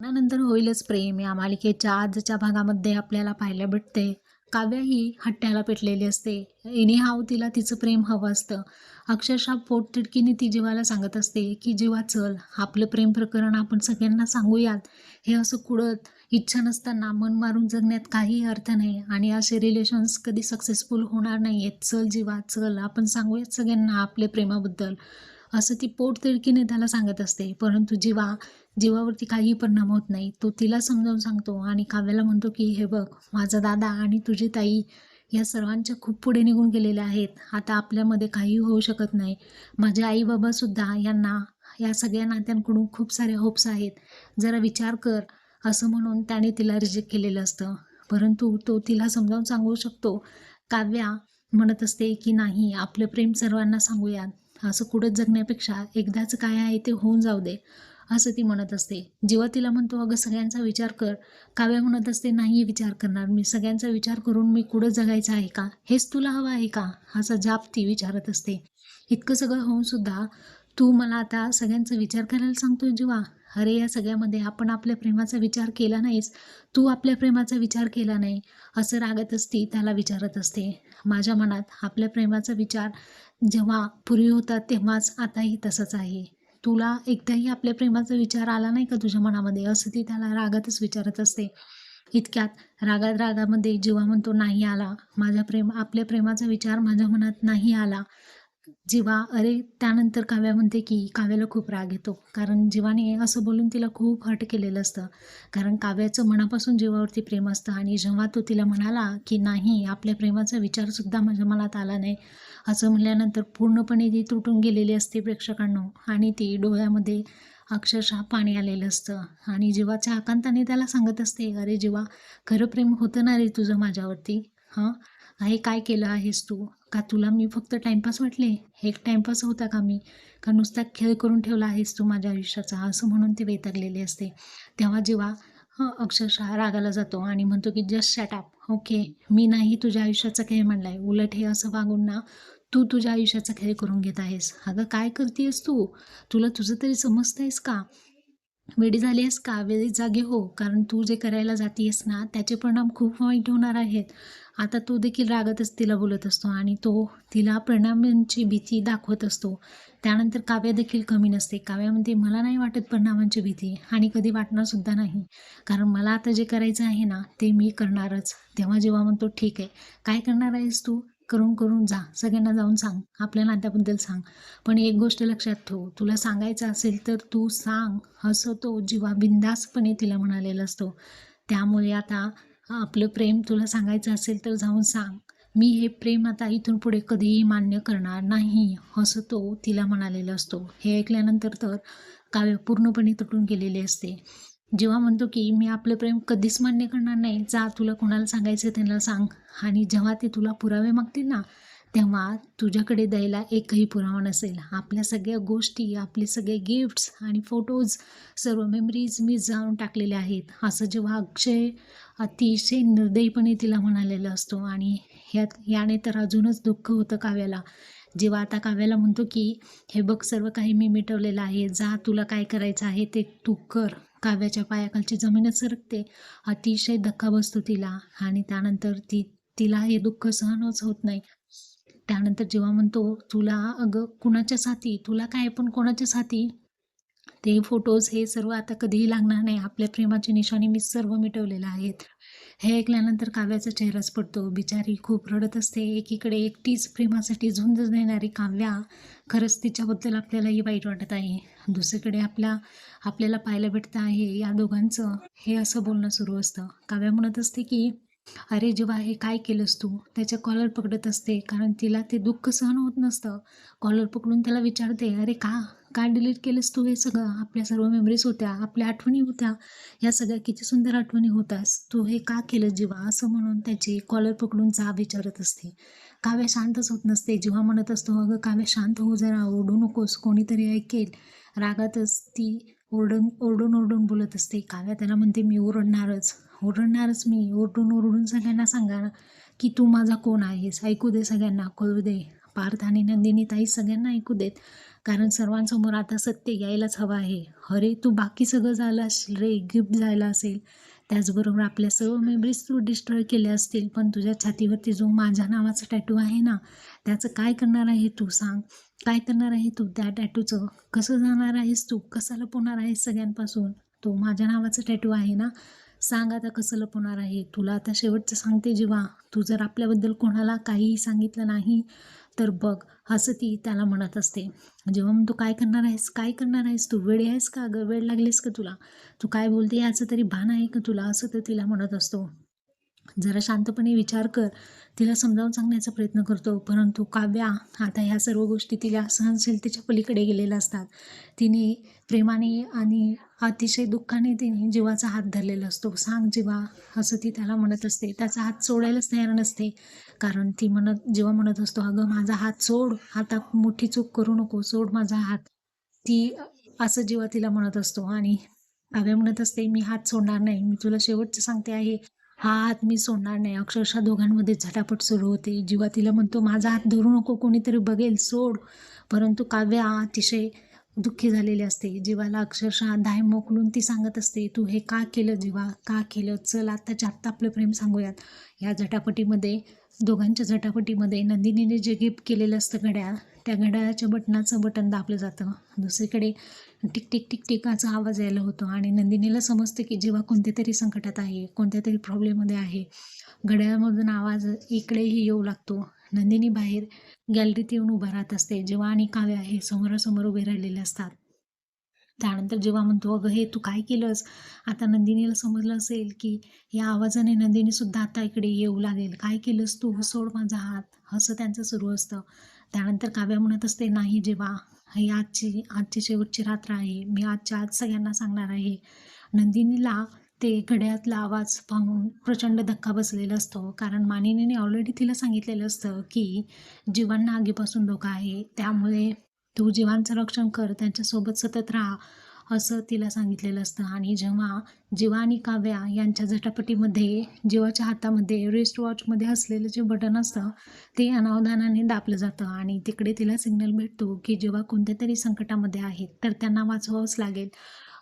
लग्नानंतर होईलच प्रेम. या मालिकेच्या आजच्या भागामध्ये आपल्याला पाहायला भेटते काव्या ही हट्ट्याला पेटलेली असते. एनी हाव तिला तिचं प्रेम हवं असतं. अक्षरशः पोटतिडकीने ती जीवाला सांगत असते की जीवा चल आपलं प्रेम प्रकरण आपण सगळ्यांना सांगूयात. हे असं कुडत इच्छा नसताना मन मारून जगण्यात काही अर्थ नाही आणि असे रिलेशन्स कधी सक्सेसफुल होणार नाही आहेत चल जीवा चल आपण सांगूयात सगळ्यांना आपले प्रेमाबद्दल. असं ती पोटतिडकीने त्याला सांगत असते. परंतु जीवा जीवावरती काही परिणाम होत नाही. तो तिला समजावून सांगतो आणि काव्याला म्हणतो की हे बघ माझा दादा आणि तुझी ताई या सर्वांच्या खूप पुढे निघून गेलेल्या आहेत. आता आपल्यामध्ये काही होऊ शकत नाही. माझे आई बाबासुद्धा यांना या सगळ्या नात्यांकडून खूप सारे होप्स आहेत. जरा विचार कर असं म्हणून त्याने तिला रिजेक्ट केलेलं असतं. परंतु तो तिला समजावून सांगू शकतो. काव्या म्हणत असते की नाही आपलं प्रेम सर्वांना सांगूयात. असं कुठं जगण्यापेक्षा एकदाच काय आहे ते होऊन जाऊ दे. असं ती म्हणत असते. जेव्हा तिला म्हणतो अगं सगळ्यांचा विचार कर. काव्या म्हणत असते नाही विचार करणार. मी सगळ्यांचा विचार करून मी कुठं जगायचं आहे का? हेच तुला हवं आहे का? असा जाप ती विचारत असते. इतकं सगळं होऊन सुद्धा तू मला आता सगळ्यांचा विचार करायला सांगतोय जेव्हा? अरे या सगळ्यामध्ये आपण आपल्या प्रेमाचा विचार केला नाहीस. तू आपल्या प्रेमाचा विचार केला नाही. असं रागत असती त्याला विचारत असते. माझ्या मनात आपल्या प्रेमाचा विचार जेव्हा पूर्वी होता तेव्हाच आताही तसंच आहे. तुला एकदाही आपल्या प्रेमाचा विचार आला नाही का तुझ्या मनामध्ये? असं ती त्याला रागातच विचारत असते. इतक्यात रागात रागामध्ये जेव्हा म्हणतो नाही आला. माझ्या प्रेम आपल्या प्रेमाचा विचार माझ्या मनात नाही आला. जिवा अरे त्यानंतर काव्या म्हणते की काव्याला खूप राग येतो. कारण जीवाने असं बोलून तिला खूप हट केलेलं असतं. कारण काव्याचं मनापासून जीवावरती प्रेम असतं आणि जेव्हा तो तिला म्हणाला की नाही आपल्या प्रेमाचा विचारसुद्धा माझ्या मनात आला नाही असं म्हणल्यानंतर पूर्णपणे ती तुटून गेलेली असते प्रेक्षकांना. आणि ती डोळ्यामध्ये अक्षरशः पाणी आलेलं असतं. आणि जीवाच्या आकांताने त्याला सांगत असते अरे जीवा खरं प्रेम होतं ना रे तुझं माझ्यावरती? हां? हे काय केलं आहेस तू? का तुला मी फक्त टाईमपास वाटले? हे एक टाईमपास होता का मी? का नुसता खेळ करून ठेवला आहेस तू माझ्या आयुष्याचा? असं म्हणून ते वैतागलेले असते. तेव्हा जेव्हा अक्षरशः रागाला जातो आणि म्हणतो की जस्ट शॅटअप ओके. मी नाही तुझ्या आयुष्याचा खेळ म्हणला आहे उलट हे असं वागून ना तू तुझ्या आयुष्याचा खेळ करून घेत आहेस. अगं काय करतेस तू? तुला तुझं तरी समजतंयस का? वेडी झाली आहेस का वेळी जागे हो कारण तू जे करायला जातीयस ना त्याचे परिणाम खूप वाईट होणार आहेत. आता तो देखील रागातच तिला बोलत असतो आणि तो तिला परिणामांची भीती दाखवत असतो. त्यानंतर काव्य देखील कमी नसते. काव्यामध्ये मला नाही वाटत परिणामांची भीती आणि कधी वाटणारसुद्धा नाही. कारण मला आता जे करायचं आहे ना ते मी करणारच. तेव्हा जेव्हा म्हणतो ठीक आहे काय करणार आहेस तू? करून करून जा. सगळ्यांना जाऊन सांग. आपल्या नात्याबद्दल सांग. पण एक गोष्ट लक्षात ठेव. तुला सांगायचं असेल तर तू सांग. असं तो जीवा बिंदासपणे तिला म्हणालेला असतो. त्यामुळे आता आपलं प्रेम तुला सांगायचं असेल तर जाऊन सांग. मी हे प्रेम आता इथून पुढे कधीही मान्य करणार नाही. असं तो तिला म्हणालेला असतो. हे ऐकल्यानंतर तर काव्य पूर्णपणे तुटून गेलेले असते. जेव्हा म्हणतो की मी आपलं प्रेम कधीच मान्य करणार नाही जा तुला कोणाला सांगायचं त्यांना सांग. आणि जेव्हा ते तुला पुरावे मागतील ना तेव्हा तुझ्याकडे द्यायला एकही पुरावा नसेल. आपल्या सगळ्या गोष्टी आपले सगळे गिफ्ट्स आणि फोटोज सर्व मेमरीज मी जाऊन टाकलेले आहेत. असं जेव्हा अक्षय अतिशय निर्दयीपणे तिला म्हणालेलं असतो आणि ह्यात याने तर अजूनच दुःख होतं काव्याला. जेव्हा आता काव्याला म्हणतो की हे बघ सर्व काही मी मिटवलेलं आहे. जा तुला काय करायचं आहे ते तू कर. काव्याच्या पायाखालची जमीनच सरकते. अतिशय धक्का बसतो तिला आणि त्यानंतर ती तिला हे दुःख सहनच होत नाही. त्यानंतर जेव्हा म्हणतो तुला अगं कुणाच्या साथी? तुला काय पण कोणाच्या साथी? ते फोटोज हे सर्व आता कधीही लागणार नाही. आपल्या प्रेमाची निशाणी मी सर्व मिटवलेलं आहेत. हे ऐकल्यानंतर काव्याचा चेहराच पडतो. बिचारी खूप रडत असते. एकीकडे एकटीच प्रेमासाठी झुंज देणारी काव्या खरंच तिच्याबद्दल आपल्यालाही वाईट वाटत आहे. दुसरीकडे आपल्या आपल्याला पाहायला भेटतं आहे या दोघांचं. हे असं बोलणं सुरू असतं. काव्या म्हणत असते की अरे जेव्हा हे काय केलंस तू? त्याच्या कॉलर पकडत असते. कारण तिला ते दुःख सहन होत नसतं. कॉलर पकडून त्याला विचारते अरे का? का डिलीट केलंस तू हे सगळं? आपल्या सर्व मेमरीज होत्या आपल्या आठवणी होत्या. या सगळ्या किती सुंदर आठवणी होतास तू हे का केलं जीवा असं म्हणून त्याची कॉलर पकडून जा विचारत असते. काव्य शांतच होत नसते? जेव्हा म्हणत असतो अगं काव्य शांत हो जरा ओरडू नकोस कोणीतरी ऐकेल. रागातच ती ओरडून ओरडून ओरडून बोलत असते. काव्या त्याला म्हणते मी ओरडणारच. ओरडणारच मी? ओरडून ओरडून सगळ्यांना सांगा की तू माझा कोण आहेस? ऐकू दे सगळ्यांना कळू दे. पार्थ आणि नंदिनी ताई सगळ्यांना ऐकू देत. कारण सर्वांसमोर आता सत्य यायलाच हवं आहे. अरे तू बाकी सगळं झालं असेल रे गिफ्ट जायला असेल. त्याचबरोबर आपल्या सर्व मेमरीज तू डिस्ट्रॉय केल्या असतील. पण तुझ्या छातीवरती जो माझ्या नावाचा टॅटू आहे ना त्याचं काय करणार आहे तू सांग? काय करणार आहे तू त्या टॅटूचं कसं जाणार आहेस तू? कसं लपवणार आहेस सगळ्यांपासून? तो माझ्या नावाचा टॅटू आहे ना? सांग आता कसं लपवणार आहे? तुला आता शेवटचं सांगते जेव्हा. तू जर आपल्याबद्दल कोणाला काहीही सांगितलं नाही तर बघ असं ती त्याला म्हणत असते. जेव्हा मग तू काय करणार आहेस? काय करणार आहेस? तू वेळ आहेस का ग? वेळ लागलीस का तुला? तू काय बोलते? याचं तरी भान आहे का तुला? असं तर तिला म्हणत असतो. जरा शांतपणे विचार कर. तिला समजावून सांगण्याचा प्रयत्न करतो. परंतु काव्या आता ह्या सर्व गोष्टी तिला सहनशीलतेच्या पलीकडे गेलेल्या असतात. तिने प्रेमाने आणि अतिशय दुःखाने तिने जीवाचा हात धरलेला असतो. सांग जीवा असं ती त्याला म्हणत असते. त्याचा हात सोडायलाच तयार नसते. कारण ती म्हणत जेव्हा म्हणत असतो अगं माझा हात सोड. आता मोठी चूक करू नको. सोड माझा हात. ती असं जेव्हा तिला म्हणत असतो. आणि काव्या म्हणत असते मी हात सोडणार नाही. मी तुला शेवटचं सांगते आहे. हा हात मी सोडणार नाही. अक्षरशः दोघांमध्ये झटापट सुरू होते. जीवा तिला म्हणतो माझा हात धरू नको कोणीतरी बघेल सोड. परंतु काव्या अतिशय दुःखी झालेली असते. जीवाला अक्षरशः दाय मोकलून ती सांगत असते तू हे का केलं जीवा? का केलं? चल आत्ताच्या आत्ता आपलं प्रेम सांगूयात. या झटापटीमध्ये दोघांच्या झटापटीमध्ये नंदिनीने जे गिफ्ट केलेलं असतं घड्याळ त्या घड्याळाच्या बटनाचं बटन दाबलं जातं. दुसरीकडे टिक टिक टिक टिकाचा आवाज यायला होतो आणि नंदिनीला समजतं की जेव्हा कोणत्या तरी संकटात आहे कोणत्या तरी प्रॉब्लेममध्ये आहे घड्याळामधून आवाज इकडेही येऊ लागतो. नंदिनी बाहेर गॅलरीत येऊन उभा राहत असते. जेव्हा आणि काव्या हे समोरासमोर उभे राहिलेले असतात त्यानंतर जेव्हा म्हणतो अगं हे तू काय केलंस? आता नंदिनीला समजलं असेल की या आवाजाने नंदिनीसुद्धा आता इकडे येऊ लागेल. काय केलंस तू? सोड माझा हात. असं त्यांचं सुरू असतं. त्यानंतर काव्या म्हणत असते नाही जेव्हा ही आजची आजची शेवटची रात्र आहे. मी आजच्या आज सगळ्यांना सांगणार आहे. नंदिनीला ते घड्यातला आवाज पाहून प्रचंड धक्का बसलेला असतो. कारण मानिनीने ऑलरेडी तिला सांगितलेलं असतं की जीवांना आगीपासून धोका आहे. त्यामुळे तू जीवांचं रक्षण कर त्यांच्यासोबत सतत राहा असं तिला सांगितलेलं असतं. आणि जेव्हा जीवा आणि काव्या यांच्या झटापटीमध्ये जीवाच्या हातामध्ये रिस्ट वॉचमध्ये असलेलं जे बटन असतं ते अनावधानाने दाबलं जातं. आणि तिकडे तिला सिग्नल भेटतो की जेव्हा कोणत्या तरी संकटामध्ये आहेत तर त्यांना वाचवावंच लागेल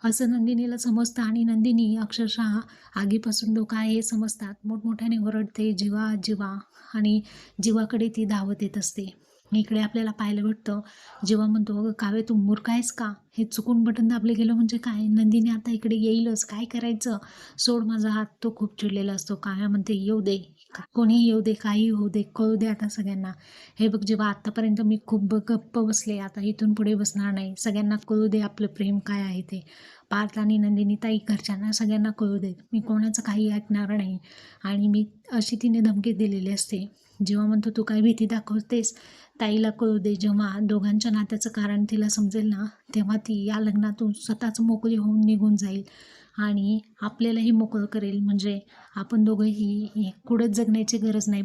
असं नंदिनीला समजतं. आणि नंदिनी अक्षरशः आगीपासून धोका आहे हे समजतात. मोठमोठ्याने ओरडते जीवा जीवा. आणि जीवाकडे ती धावत येत असते. इकडे आपल्याला पाहायला भेटतं. जेव्हा म्हणतो अगं कावे तू मूर्ख आहेस का? हे चुकून बटन दाबले गेलं म्हणजे काय? नंदिनी आता इकडे येईलच. काय करायचं? सोड माझा हात. तो खूप चिडलेला असतो. काव्या म्हणते येऊ दे. कोणीही येऊ दे काही होऊ दे कळू दे आता सगळ्यांना. हे बघ जेव्हा आत्तापर्यंत मी खूप गप्प बसले आता इथून पुढे बसणार नाही. सगळ्यांना कळू दे आपलं प्रेम काय आहे ते. पार्थ आणि नंदिनी ताई घरच्यांना सगळ्यांना कळू देत. मी कोणाचं काही ऐकणार नाही. आणि मी अशी तिने धमकी दिलेली असते. जेव्हा म्हणतो तू काय भीती दाखवतेस? ताईला कळू दे. जेव्हा दोघांच्या नात्याचं कारण तिला समजेल ना तेव्हा ती या लग्नातून स्वतःच मोकळी होऊन निघून जाईल. आणि आपल्यालाही मोकळं करेल. म्हणजे आपण दोघंही कुठंच जगण्याची गरज नाही